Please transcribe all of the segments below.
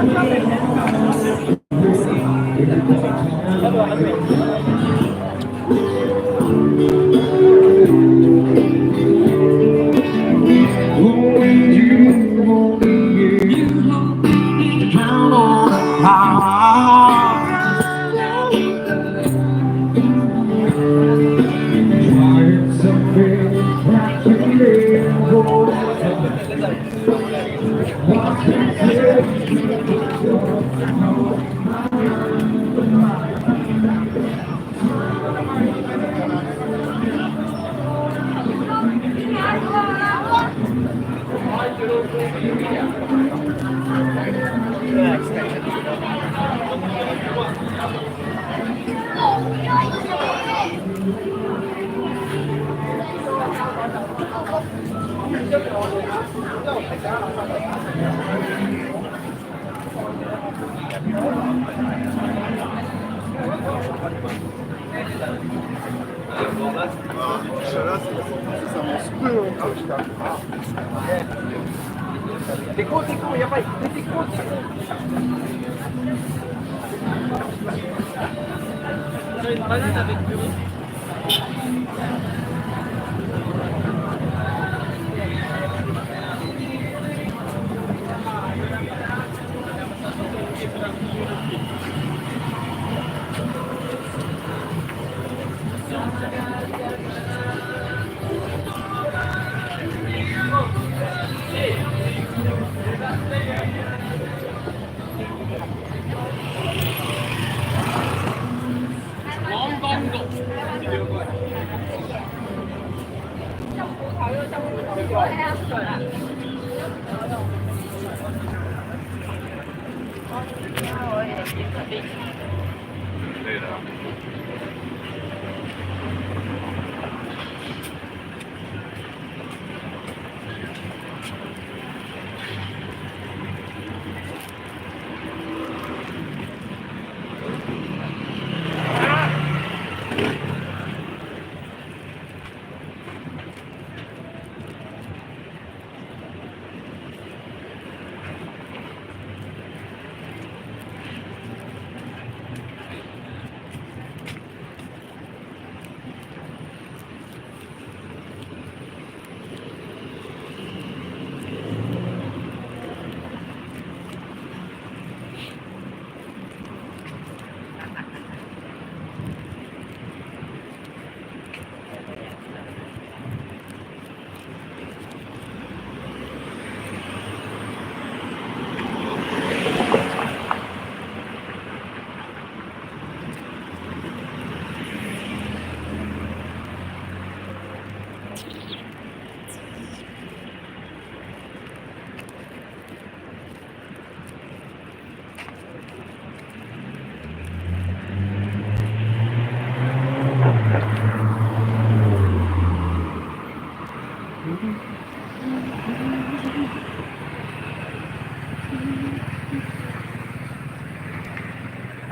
감사합니다. Banane avec bureau.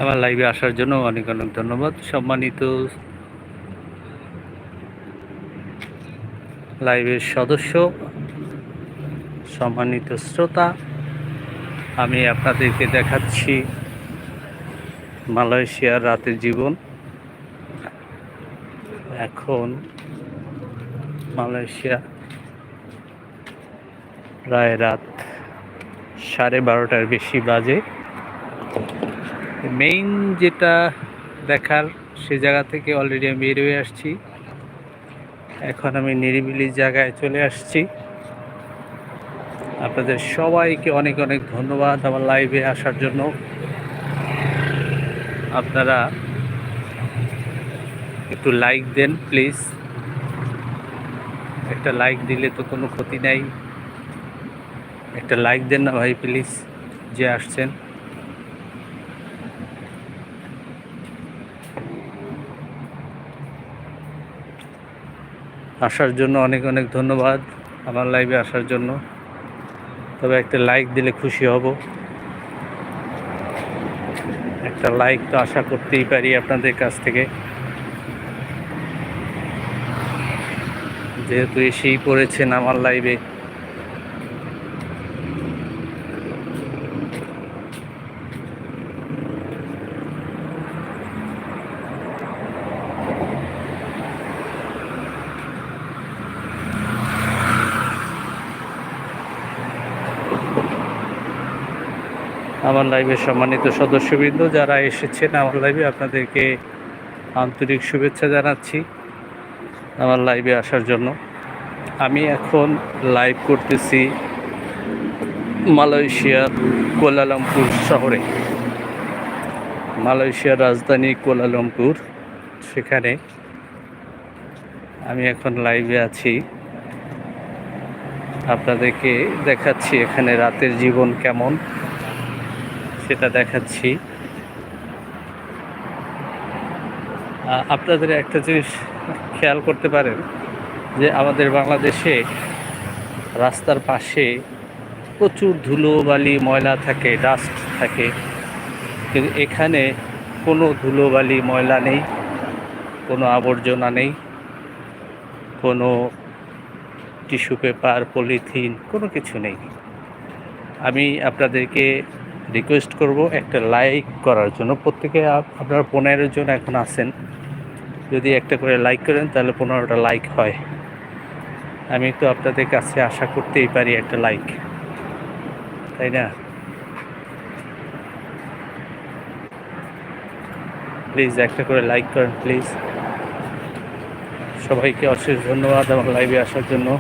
আমার লাইভে আসার জন্য অনেক অনেক ধন্যবাদ। সম্মানিত লাইভের সদস্য, সম্মানিত শ্রোতা, আমি আপনাদেরকে দেখাচ্ছি মালয়েশিয়ার রাতের জীবন। এখন মালয়েশিয়া প্রায় রাত সাড়ে বারোটার বেশি বাজে। মেইন যেটা দেখার, সে জায়গা থেকে অলরেডি আমি বের হয়ে আসছি। এখন আমি নিরিবিলি জায়গায় চলে আসছি। আপনাদের সবাইকে অনেক অনেক ধন্যবাদ আমার লাইভে আসার জন্য। আপনারা একটু লাইক দেন প্লিজ একটা লাইক দিলে তো কোনো ক্ষতি নাই। একটা লাইক দেন না ভাই প্লিজ যে আসছেন। আসার জন্য অনেক অনেক ধন্যবাদ আমার লাইভে আসার জন্য। তবে একটা লাইক দিলে খুশি হব। একটা লাইক তো আশা করতেই পারি আপনাদের কাছ থেকে। যেহেতু এসেই পড়েছেন আমার লাইভে আমার লাইভের সম্মানিত সদস্যবৃন্দ যারা এসেছেন আমার লাইভে আপনাদেরকে আন্তরিক শুভেচ্ছা জানাচ্ছি আমার লাইভে আসার জন্য। আমি এখন লাইভ করতেছি মালয়েশিয়ার কোলালামপুর শহরে। মালয়েশিয়ার রাজধানী কোলালামপুর সেখানে আমি এখন লাইভে আছি। আপনাদেরকে দেখাচ্ছি এখানে রাতের জীবন কেমন। সেটা দেখাচ্ছি। আপনাদের একটা জিনিস খেয়াল করতে পারেন, যে আমাদের বাংলাদেশে রাস্তার পাশে প্রচুর ধুলো বালি ময়লা থাকে ডাস্ট থাকে। কিন্তু এখানে কোনো ধুলো বালি ময়লা নেই, কোনো আবর্জনা নেই, কোনো টিস্যু পেপার, পলিথিন, কোনো কিছু নেই। আমি আপনাদেরকে রিকোয়েস্ট করব একটা লাইক করার জন্য। প্রত্যেকে আপ- আপনারা পনেরো জন এখন আছেন। যদি একটা করে লাইক করেন, তাহলে পনেরোটা লাইক হয়। আমি তো আপনাদের কাছে আশা করতেই পারি একটা লাইক তাই না? প্লিজ একটা করে লাইক করেন প্লিজ সবাইকে অশেষ ধন্যবাদ আমার লাইভে আসার জন্য।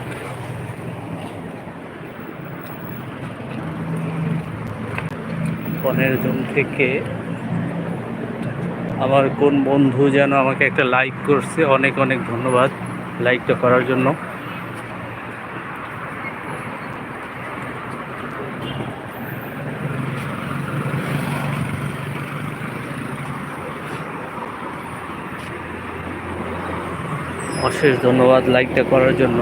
পনেরো জন থেকে আমার কোন বন্ধু যেন আমাকে একটা লাইক করছে, অনেক অনেক ধন্যবাদ লাইকটা করার জন্য। অশেষ ধন্যবাদ লাইকটা করার জন্য।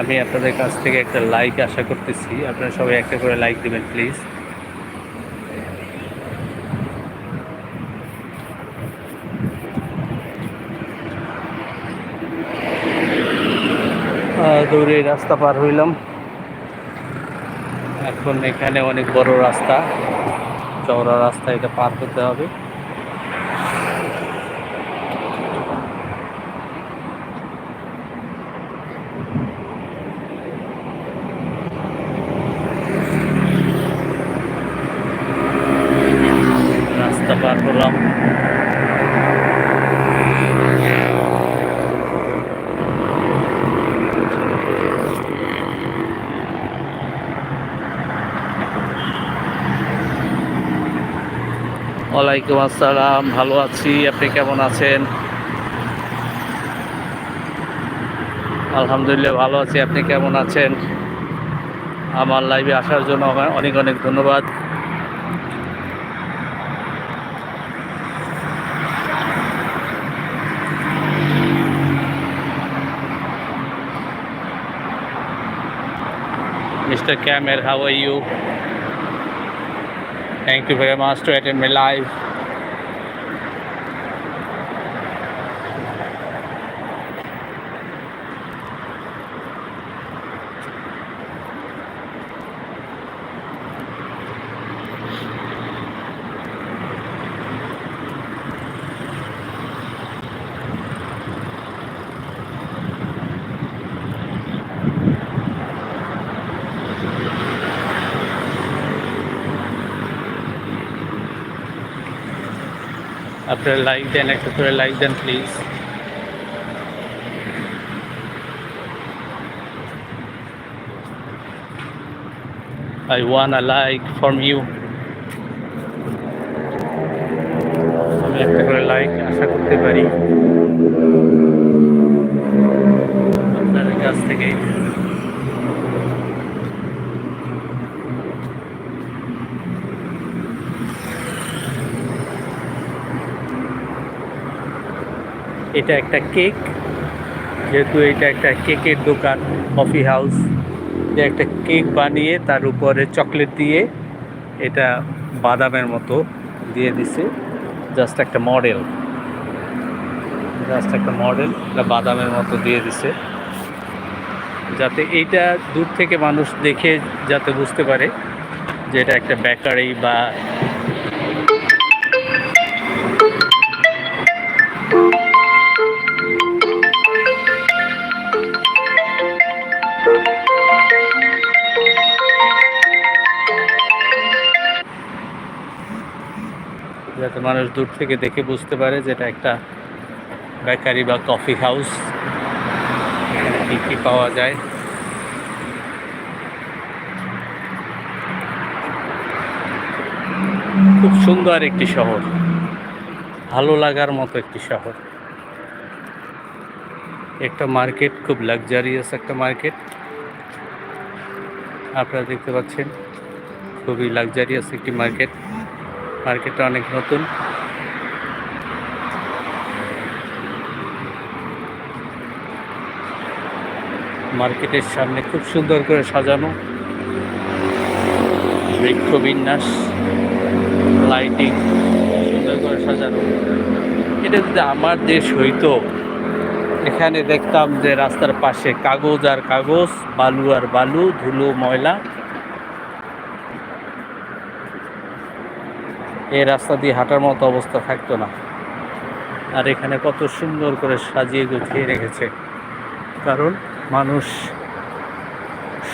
আমি আপনাদের কাছ থেকে একটা লাইক আশা করতেছি। আপনারা সবাই একটা করে লাইক দেবেন প্লিজ দৌড়ে রাস্তা পার হইলাম। এখন এখানে অনেক বড় রাস্তা। চওড়া রাস্তা এটা পার করতে হবে রাস্তা পার হলাম ওয়ালাইকুম আসসালাম ভালো আছি আপনি কেমন আছেন আলহামদুলিল্লাহ ভালো আছি আপনি কেমন আছেন আমার লাইভে আসার জন্য অনেক অনেক ধন্যবাদ Mr. Kamel, how are you? Thank you very much to attend my live. আপনারা লাইক দেন একটা করে লাইক দেন প্লিজ I want a like from you. আমি একটা করে লাইক আশা করতে পারি আপনাদের কাছ থেকে এটা একটা কেক, যেহেতু এটা একটা কেকের দোকান কফি হাউস যে একটা কেক বানিয়ে তার উপরে চকলেট দিয়ে এটা বাদামের মতো দিয়ে দিছে। জাস্ট একটা মডেল জাস্ট একটা মডেল এটা বাদামের মতো দিয়ে দিছে। যাতে এইটা দূর থেকে মানুষ দেখে, যাতে বুঝতে পারে যে এটা একটা বেকারি বা যাতে মানুষ দূর থেকে দেখে বুঝতে পারে যে এটা একটা বেকারি বা কফি হাউস। এখানে কী কী পাওয়া যায়? খুব সুন্দর একটি শহর। ভালো লাগার মতো একটি শহর। একটা মার্কেট, খুব লাক্সারিয়াস একটা মার্কেট। আপনারা দেখতে পাচ্ছেন, খুবই লাক্সারিয়াস একটি মার্কেট। মার্কেটটা অনেক নতুন। মার্কেটের সামনে খুব সুন্দর করে সাজানো। বৃক্ষ বিন্যাস, লাইটিং, সুন্দর করে সাজানো। এটা যদি আমার দেশ হইতো, এখানে দেখতাম যে রাস্তার পাশে কাগজ আর কাগজ, বালু আর বালু, ধুলো, ময়লা। এই রাস্তা দিয়ে হাঁটার মতো অবস্থা থাকতো না। আর এখানে কত সুন্দর করে সাজিয়ে গুছিয়ে রেখেছে। কারণ মানুষ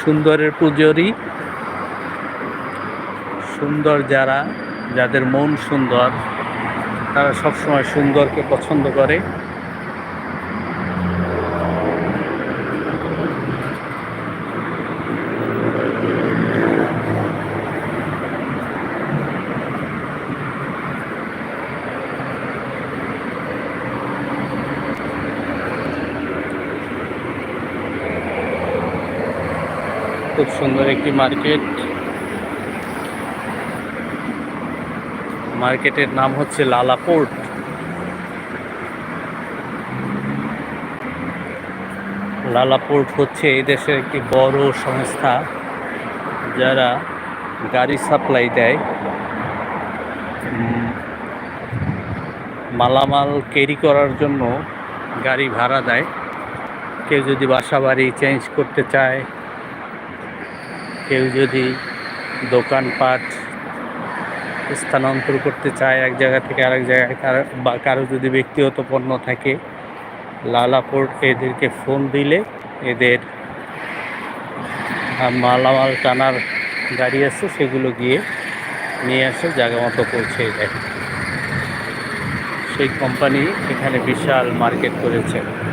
সুন্দরের পুজোরই সুন্দর যারা, যাদের মন সুন্দর, তারা সবসময় সুন্দরকে পছন্দ করে। সুন্দর একটি মার্কেট। মার্কেটের নাম হচ্ছে লালাপোর্ট লালাপোর্ট হচ্ছে এই দেশের একটি বড় সংস্থা যারা গাড়ি সাপ্লাই দেয়। মালামাল ক্যারি করার জন্য গাড়ি ভাড়া দেয়। কেউ যদি বাসা বাড়ি চেঞ্জ করতে চায় কেউ যদি দোকানপাট স্থানান্তর করতে চায় এক জায়গা থেকে আরেক জায়গায়, কারো- বা কারও যদি ব্যক্তিগত পণ্য থাকে লালাপোর্ট এদেরকে ফোন দিলে এদের মালামাল টানার গাড়ি আছে, সেগুলো গিয়ে নিয়ে আসে জায়গা মতো পৌঁছে দেয়। সেই কোম্পানি এখানে বিশাল মার্কেট করেছে।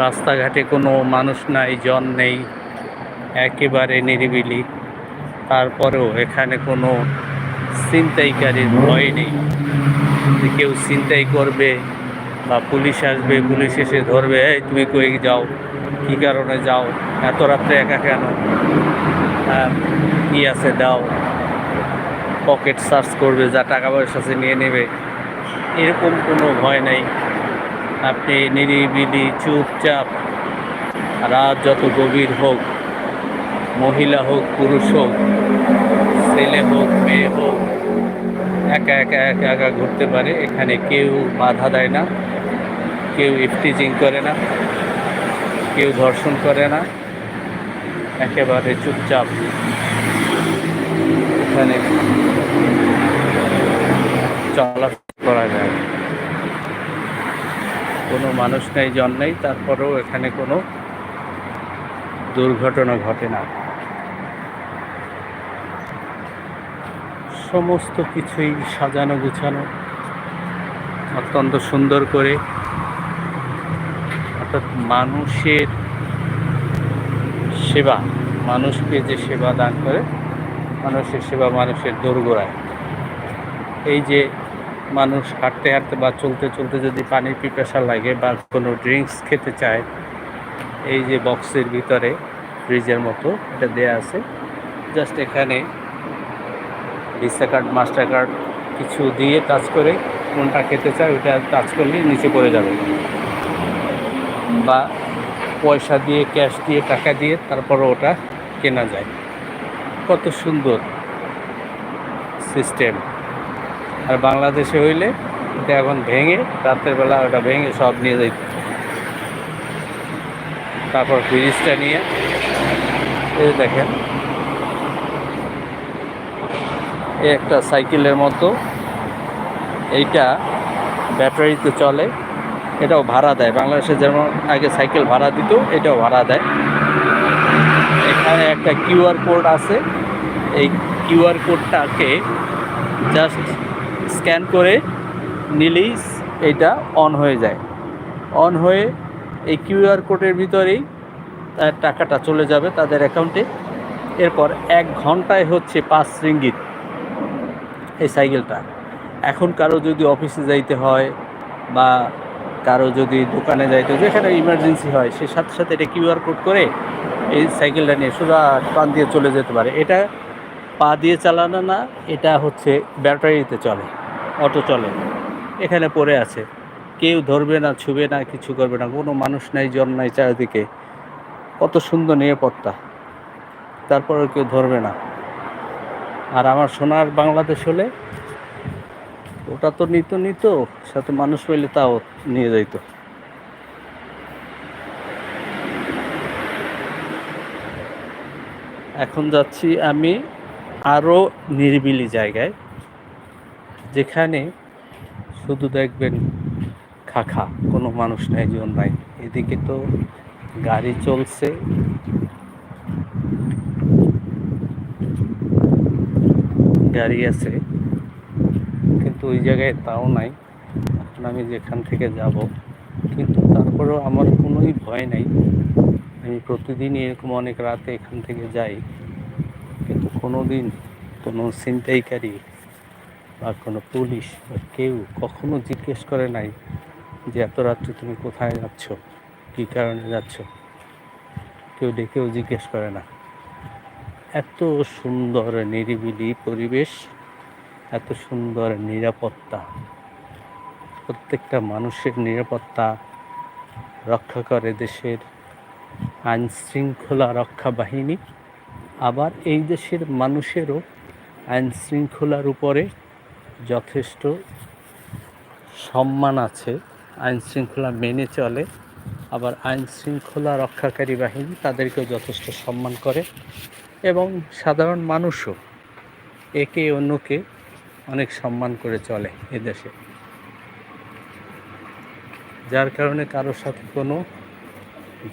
রাস্তাঘাটে কোনো মানুষ নাই জন নেই একেবারে নিরিবিলি। তারপরেও এখানে কোনো ছিনতাইকারীর ভয় নেই। কেউ ছিনতাই করবে বা পুলিশ আসবে পুলিশ এসে ধরবে এই তুমি কই যাও? কী কারণে যাও? এত রাত্রে একা কেন? হ্যাঁ, কি আছে দাও। পকেট সার্চ করবে যা টাকা পয়সা আছে নিয়ে নেবে। এরকম কোনো ভয় নেই। আপনি নিরিবিলি, চুপচাপ, রাত যত গভীর হোক, মহিলা হোক, পুরুষ হোক, ছেলে হোক, মেয়ে হোক, একা একা একা একা ঘুরতে পারে, এখানে কেউ বাধা দেয় না, কেউ ইফটিজিং করে না, কেউ ধর্ষণ করে না, একেবারে চুপচাপ এখানে চলাফেরা করা যায়। কোনো মানুষ নেই, জন নেই, তারপরেও এখানে কোনো দুর্ঘটনা ঘটে না। সমস্ত কিছুই সাজানো গুছানো, অত্যন্ত সুন্দর করে। অর্থাৎ মানুষের সেবা, মানুষকে যে সেবা দান করে, মানুষের সেবা, মানুষের দোরগোড়ায়। এই যে মানুষ হাঁটতে হাঁটতে বা চলতে চলতে যদি পানির পিপাসা লাগে বা কোনো ড্রিঙ্কস খেতে চায়, এই যে বক্সের ভিতরে ফ্রিজের মতো এটা দেয়া আছে। জাস্ট এখানে ভিসা কার্ড মাস্টার কার্ড কিছু দিয়ে টাচ করে কোনটা খেতে চায় ওইটা টাচ করলে নিচে পড়ে যাবে। বা পয়সা দিয়ে ক্যাশ দিয়ে, টাকা দিয়ে তারপরে ওটা কেনা যায়। কত সুন্দর সিস্টেম আর বাংলাদেশে হইলে এটা এখন ভেঙে রাতের বেলা ওটা ভেঙে সব নিয়ে যাইত তারপর ফ্রিজটা নিয়ে, এই দেখেন একটা সাইকেলের মতো, এইটা ব্যাটারিতে চলে, এটাও ভাড়া দেয়। বাংলাদেশে যেমন আগে সাইকেল ভাড়া দিত, এটাও ভাড়া দেয়। এখানে একটা কিউআর কোড আছে। এই কিউআর কোডটাকে জাস্ট স্ক্যান করে নিলেই এটা অন হয়ে যায়। অন হয়ে এই কিউআর কোডের ভিতরেই তার টাকাটা চলে যাবে তাদের অ্যাকাউন্টে। এরপর এক ঘন্টায় হচ্ছে পাঁচ রিঙ্গিত এই সাইকেলটা। এখন কারও যদি অফিসে যাইতে হয় বা কারও যদি দোকানে যাইতে যেখানে ইমার্জেন্সি হয়, সে সাথে সাথে এটা কিউআর কোড করে এই সাইকেলটা নিয়ে সোজা টান দিয়ে চলে যেতে পারে। এটা পা দিয়ে চালানো না, এটা হচ্ছে ব্যাটারিতে চলে। অটো চলে। এখানে পড়ে আছে। কেউ ধরবে না, ছুবে না, কিছু করবে না। কোনো মানুষ নাই, জন নাই চারিদিকে। কত সুন্দর নিরাপত্তা। তারপরেও কেউ ধরবে না। আর আমার সোনার বাংলাদেশ হলে ওটা তো নিত নিত। সাথে মানুষ পেলে তাও নিয়ে যাইতো। এখন যাচ্ছি আমি আরও নিরিবিলি জায়গায়। যেখানে শুধু দেখবেন খাখা, কোনো মানুষ নাই, জন নাই। এদিকে তো গাড়ি চলছে। গাড়ি আছে, কিন্তু ওই জায়গায় তাও নাই। এখন আমি যেখান থেকে যাব, কিন্তু তারপরেও আমার কোনোই ভয় নাই। আমি প্রতিদিনই এরকম অনেক রাতে এখান থেকে যাই, কিন্তু কোনো দিন কোনো ছিনতাইকারী বা কোনো পুলিশ বা কেউ কখনো জিজ্ঞেস করে নাই যে এত রাত্রে তুমি কোথায় যাচ্ছ? কী কারণে যাচ্ছ? কেউ ডেকেও জিজ্ঞেস করে না। এত সুন্দর নিরিবিলি পরিবেশ, এত সুন্দর নিরাপত্তা। প্রত্যেকটা মানুষের নিরাপত্তা রক্ষা করে দেশের আইন শৃঙ্খলা রক্ষা বাহিনী। আবার এই দেশের মানুষেরও আইন শৃঙ্খলার উপরে যথেষ্ট সম্মান আছে, আইন শৃঙ্খলা মেনে চলে, আবার আইন শৃঙ্খলা রক্ষাকারী বাহিনী তাদেরকেও যথেষ্ট সম্মান করে এবং সাধারণ মানুষও একে অন্যকে অনেক সম্মান করে চলে এদেশে যার কারণে কারোর সাথে কোনো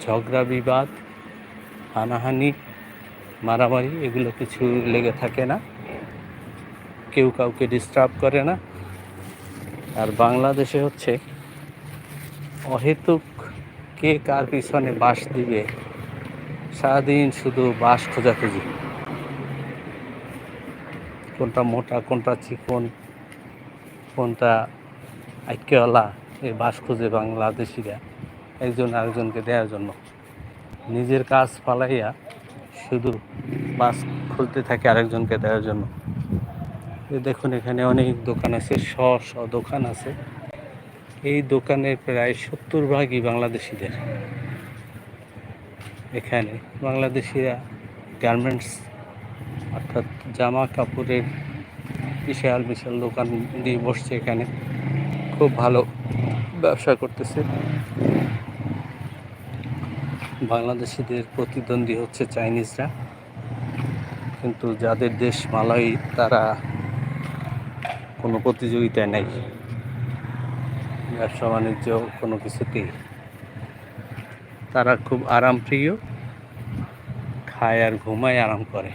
ঝগড়া, বিবাদ, হানাহানি, মারামারি এগুলো কিছু লেগে থাকে না। কেউ কাউকে ডিস্টার্ব করে না। আর বাংলাদেশে হচ্ছে অহেতুক কে কার পিছনে বাস দিবে, সারাদিন শুধু বাস খোঁজাখুঁজি। কোনটা মোটা, কোনটা চিকন, কোনটা আইক্যওয়ালা এই বাস খুঁজে বাংলাদেশিরা একজন আরেকজনকে দেওয়ার জন্য। নিজের কাজ ফালাইয়া শুধু বাস খুলতে থাকে আরেকজনকে দেওয়ার জন্য। দেখুন, এখানে অনেক দোকান আছে শ শ দোকান আছে। এই দোকানের প্রায় সত্তর ভাগই বাংলাদেশিদের। এখানে বাংলাদেশিরা গার্মেন্টস অর্থাৎ জামা কাপড়ের বিশাল বিশাল দোকান দিয়ে বসছে এখানে। খুব ভালো ব্যবসা করতেছে। বাংলাদেশিদের প্রতিদ্বন্দ্বী হচ্ছে চাইনিজরা। কিন্তু যাদের দেশ মালাই, তারা কোনো প্রতিযোগিতায় নেই। ব্যবসা বাণিজ্য কোনো কিছুতেই। তারা খুব আরামপ্রিয়, খায় আর ঘুমায়, আরাম করে।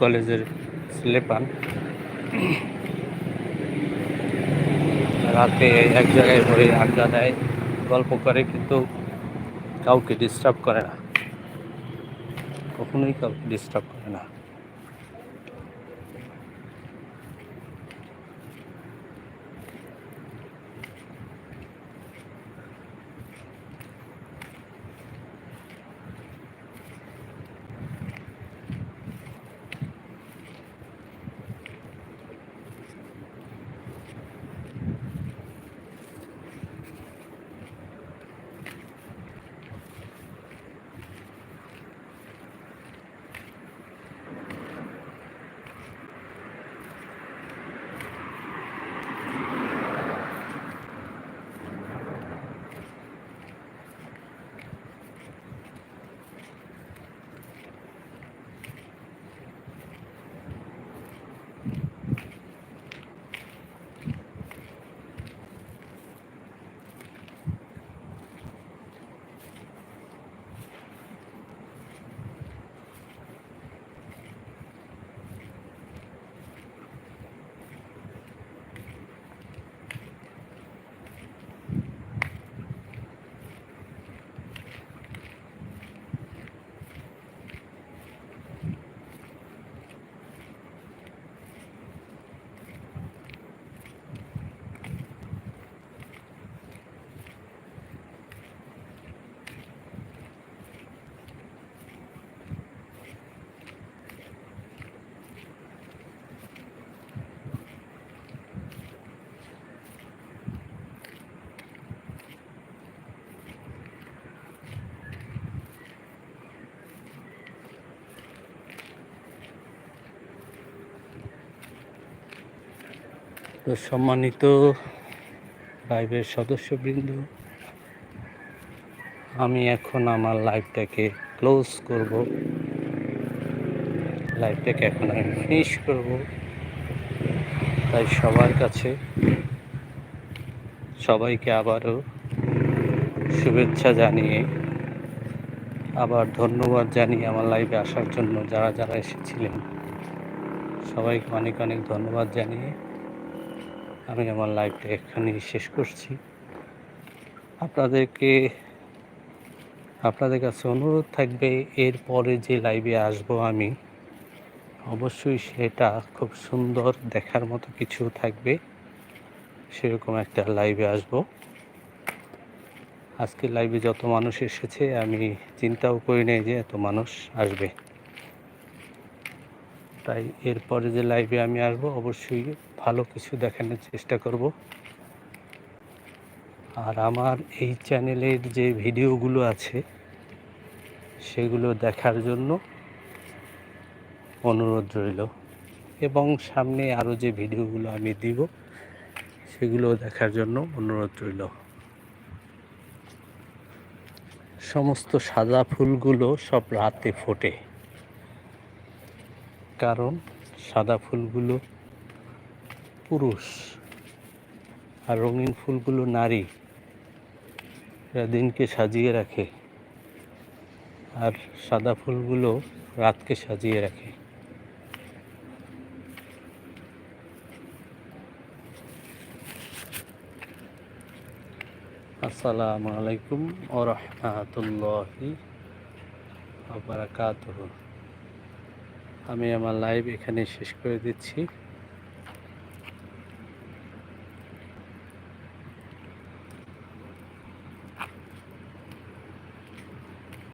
কলেজের ছেলে পান। রাতে এক জায়গায় ভরে আড্ডা দেয়, গল্প করে, কিন্তু কাউকে ডিস্টার্ব করে না। কখনোই কাউকে ডিস্টার্ব করে তো সম্মানিত লাইভের সদস্যবৃন্দ, আমি এখন আমার লাইভটাকে ক্লোজ করব। লাইভটাকে এখন আমি ফিনিশ করব। তাই সবার কাছে সবাইকে আবারও শুভেচ্ছা জানিয়ে, আবার ধন্যবাদ জানিয়ে আমার লাইভে আসার জন্য যারা যারা এসেছিলেন, সবাইকে অনেক অনেক ধন্যবাদ জানিয়ে আমি আমার লাইভটা এখানে শেষ করছি। আপনাদেরকে, আপনাদের কাছে অনুরোধ থাকবে এরপরে যে লাইভে আসব আমি, অবশ্যই সেটা খুব সুন্দর দেখার মতো কিছু থাকবে। সেরকম একটা লাইভে আসব। আজকে লাইভে যত মানুষ এসেছে, আমি চিন্তাও করি নাই যে এত মানুষ আসবে। তাই এরপরে যে লাইভে আমি আসব, অবশ্যই ভালো কিছু দেখানোর চেষ্টা করব। আর আমার এই চ্যানেলের যে ভিডিওগুলো আছে, সেগুলো দেখার জন্য অনুরোধ রইল। এবং সামনে আরও যে ভিডিওগুলো আমি দিব, সেগুলো দেখার জন্য অনুরোধ রইল। সমস্ত সাদা ফুলগুলো সব রাতে ফোটে। কারণ সাদা ফুলগুলো পুরুষ আর রঙিন ফুলগুলো নারী। এরা দিনকে সাজিয়ে রাখে আর সাদা ফুলগুলো রাতকে সাজিয়ে রাখে। আসসালামু আলাইকুম ও রহমাতুল্লাহি বারাকাতুহু। আমি আমার লাইভ এখানে শেষ করে দিচ্ছি।